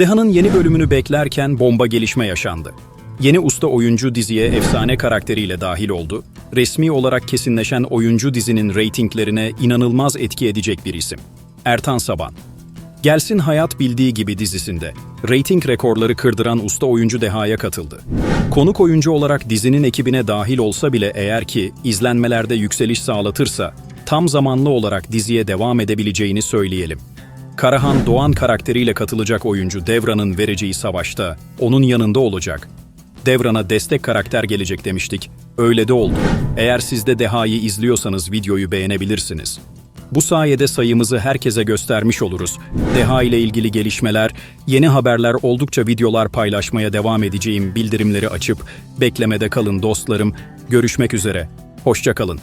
Deha'nın yeni bölümünü beklerken bomba gelişme yaşandı. Yeni usta oyuncu diziye efsane karakteriyle dahil oldu. Resmi olarak kesinleşen oyuncu dizinin reytinglerine inanılmaz etki edecek bir isim. Ertan Saban. Gelsin Hayat Bildiği Gibi dizisinde reyting rekorları kırdıran usta oyuncu Deha'ya katıldı. Konuk oyuncu olarak dizinin ekibine dahil olsa bile eğer ki izlenmelerde yükseliş sağlatırsa tam zamanlı olarak diziye devam edebileceğini söyleyelim. Karahan Doğan karakteriyle katılacak oyuncu Devran'ın vereceği savaşta onun yanında olacak. Devran'a destek karakter gelecek demiştik. Öyle de oldu. Eğer siz de Deha'yı izliyorsanız videoyu beğenebilirsiniz. Bu sayede sayımızı herkese göstermiş oluruz. Deha ile ilgili gelişmeler, yeni haberler oldukça videolar paylaşmaya devam edeceğim bildirimleri açıp beklemede kalın dostlarım. Görüşmek üzere. Hoşça kalın.